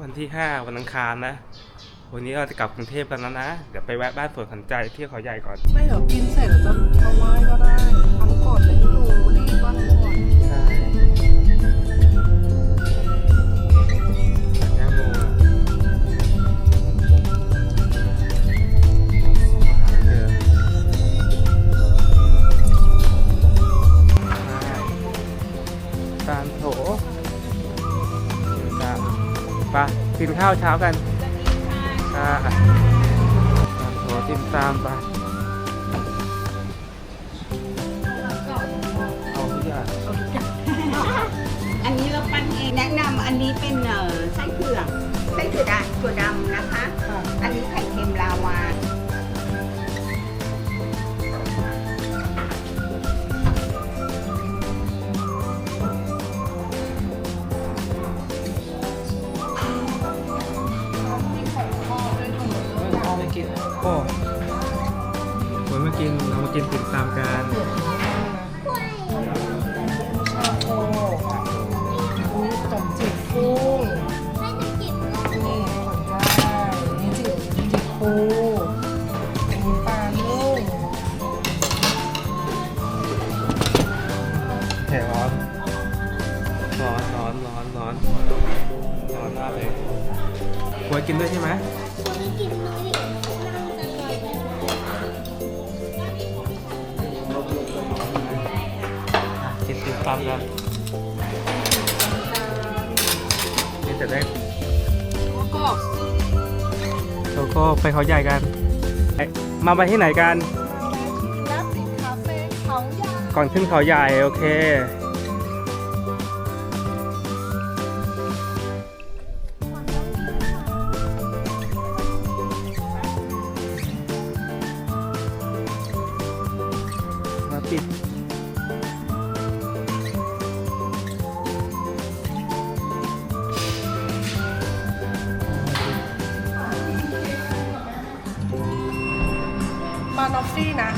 วันที่ห้าวันอังคารนะ วันนี้เราจะกลับกรุงเทพกันแล้วนะ เดี๋ยวไปแวะบ้านสวนขันใจที่เขาใหญ่ก่อน ไม่เดี๋ยวกินเสร็จเดี๋ยวจะมาไหว้ก็ได้ทำก่อนเลยห กินข้าวเช้ากันค่ะตาลโถติมตามไปเอาทุกอย่างอันนี้เราปั้นเองแนะนำอันนี้เป็นเอ่อไส้เผือกไส้ถั่วดำถั่วดำนะคะค่ะอันนี้ไข่ ไปกินโอ้คนมากินเรามากินติ่มตามกันชาโคอุ้ยขนมจีบกุ้งนี่ขนได้นี่จีบจีบ ติ่มตามกันนี่จะได้ก็เราก็ไปเขาใหญ่กันเอ๊ะมาไปที่ไหนกันน้ำสิงคาเฟ่เขาใหญ่ก่อนขึ้นเขาใหญ่โอเค นอฟฟี่นะ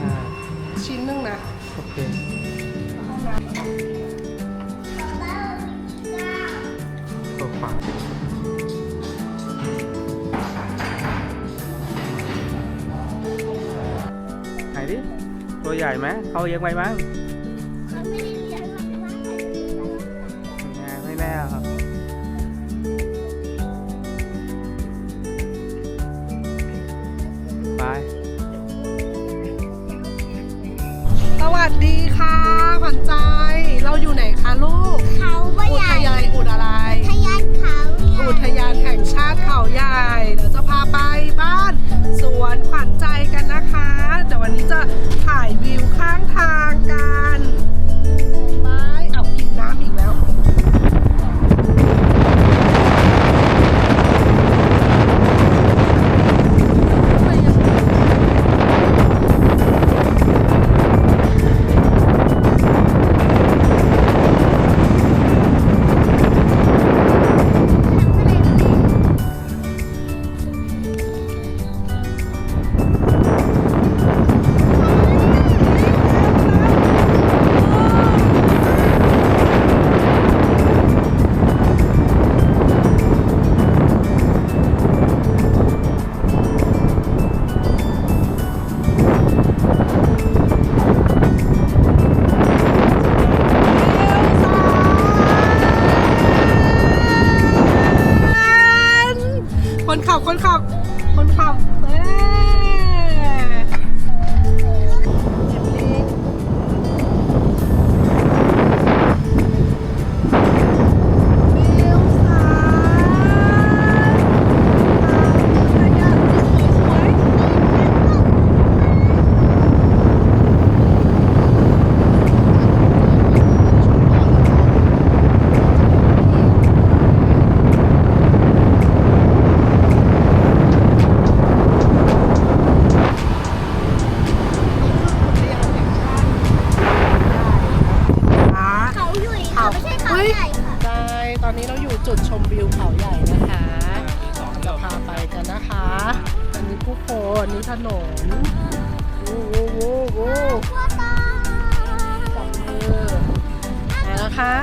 อ่าชิ้นหนึงนะโอเคตัวขวาไหนดิ ตัวใหญ่ไหมเขาเลี้ยงไว้มั้ง สวัสดีค่ะขวัญใจ เราอยู่ไหนคะลูก เขาว่าอุใหทญ่ยานอุดอะไรทะยานเขาใหญ่อุทยานแห่งชาติเขาใหญ่ เดี๋ยวจะพาไปบ้าน สวนขวัญใจกันนะคะ เดี๋ยววันนี้จะถ่ายวิวข้างทางกัน ทุกคนนี่ถนนโอ้โหโอ้โหจับมือไหนล่ะคะ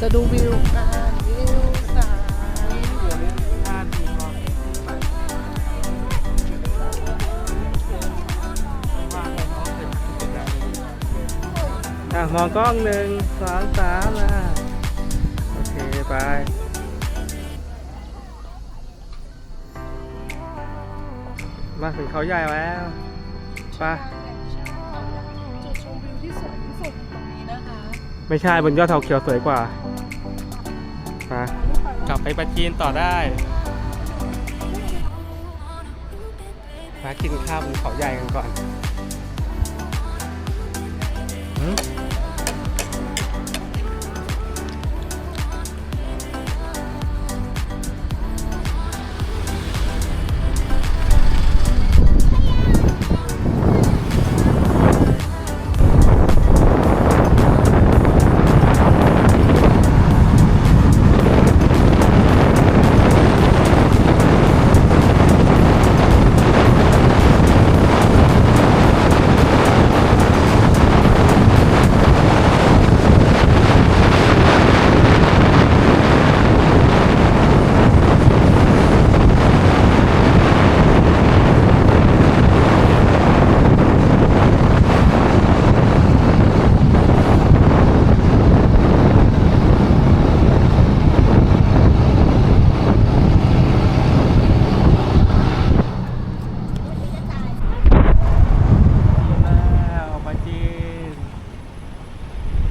จะดูวิวกันวิวสายอะมองกล้องหนึ่งสองสามอะโอเค ไป มาถึงเขาใหญ่แล้วไปจุดชมวิวที่สวยที่สุดตรงนี้นะคะไม่ใช่บนยอดเขาเขียวสวยกว่าไปกลับไปปะจีนต่อได้มากินข้าวบนเขาใหญ่กันก่อน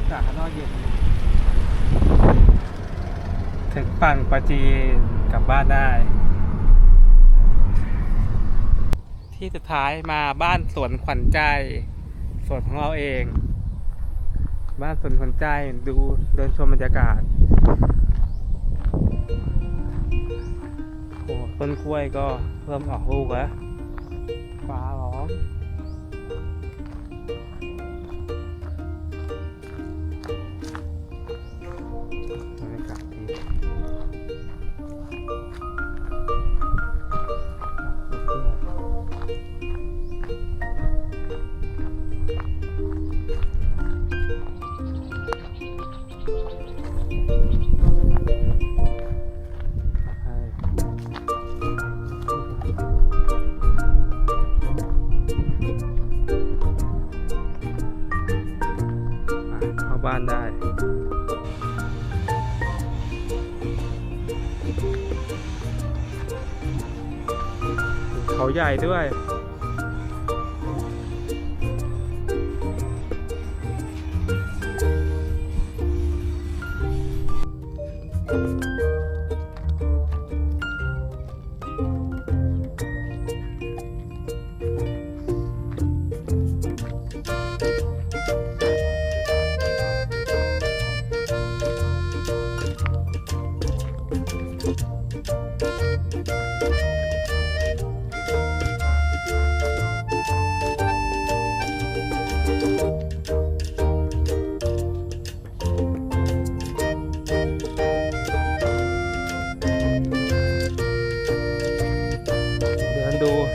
อากาศข้านอกเย็น ถึงฝั่งปาจีนกลับบ้านได้ ที่สุดท้ายมาบ้านสวนขวัญใจ สวนของเราเอง บ้านสวนขวัญใจดูเดินชมบรรยากาศโอ้ต้นกล้วยก็เริ่มออกลูกแล้วฟ้าร้อง บ้านได้ เขาใหญ่ด้วยเ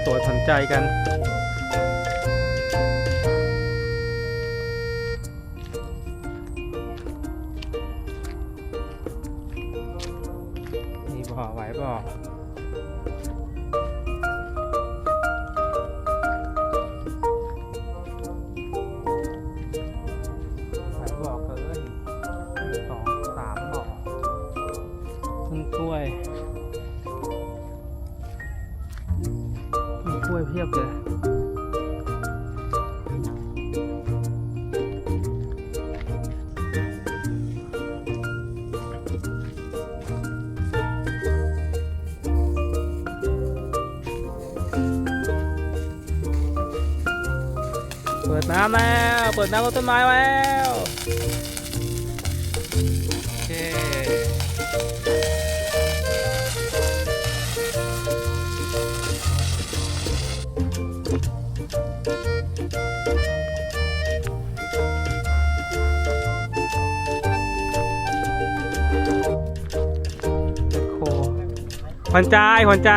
สวยสนใจกัน มีกล้วยเพียบเลย ขวัญใจขวัญใจ